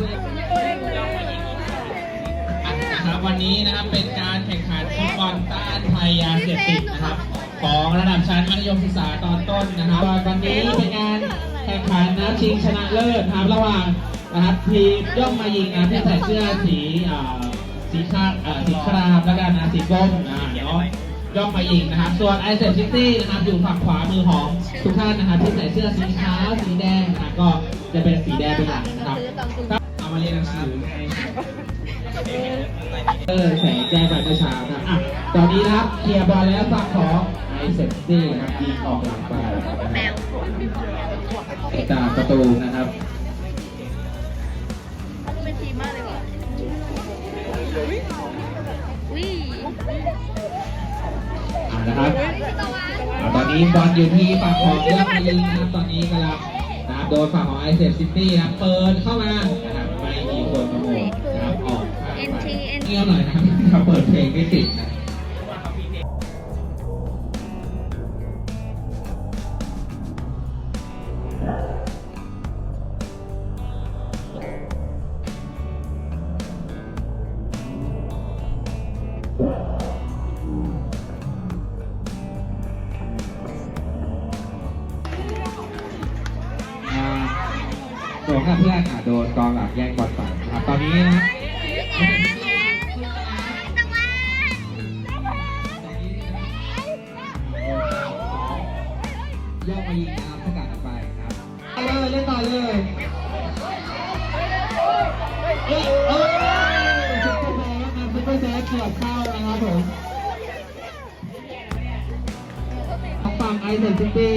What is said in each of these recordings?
นะครับวันนี้นะครับเป็นการแข่งขันฟุตบอลต้านภัยยาเสพติดนะครับ ของระดับชั้นมัธยมศึกษาตอนต้นนะครับวันนี้เป็นการแข่งขันนะชิงชนะเลิศนะครับระหว่างนะครับทีมย่อมมายิงนะที่ใส่เสื้อสีอ่าสีคราอ่าสีครามแล้วกันนะสีส้มนะเนาะย่อมมายิงนะครับ ส่วนไอเซฟซิตี้นะครับอยู่ฝั่งขวามือของทุกท่านนะครับที่ใส่เสื้อสีขาวสีแดงนะก็จะเป็นสีแดงเป็นหลัก มาเรียนหนังสือไงเออแสงแจ้งไปเมื่อเช้านะอะตอนนี้นะครับเคลียร์บอลแล้วฝั่งของไอเซฟตี้นะครับยิงออกหลังไปจากประตูนะครับเป็นทีมมากเลยว่ะวิอ่านะครับอ่าตอนนี้บอลอยู่ที่ฝั่งของเรื่องยิงนะครับตอนนี้กำลังนะครับ โดนฝั่งของไอเซฟซิตี้นะครับเปิดเข้ามานะครับไม่มีคนมาโหมดนะครับออกข้างไปเงี้ยวหน่อยนะครับถ้าเปิดเพลงไม่ติดนะ โดนกับเพื่อนอะโดนกองหลังแย่งบอลไปนะครับตอนนี้นะย่อมายิงนะครับสกัดออกไปครับเลยเล่นต่อเลยเอ้ยเอ้ยซุปเปอร์แซฟนะซุปเปอร์แซฟเกือบเข้านะครับผมฝั่งไอเซนซิตี้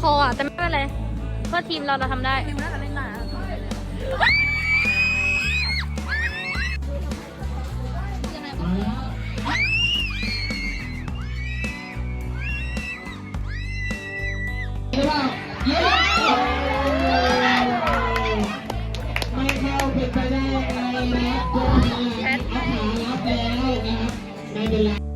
คออะ แต่ไม่เป็นไรเพราะทีมเราเราทำได้ทีมน่าจะเล่นได้มาแล้วใช่เย้ไม่เข้าเป็นไปได้ยังไงนะครับตัวพลังเอาขารับแล้วนะครับไม่เป็นไร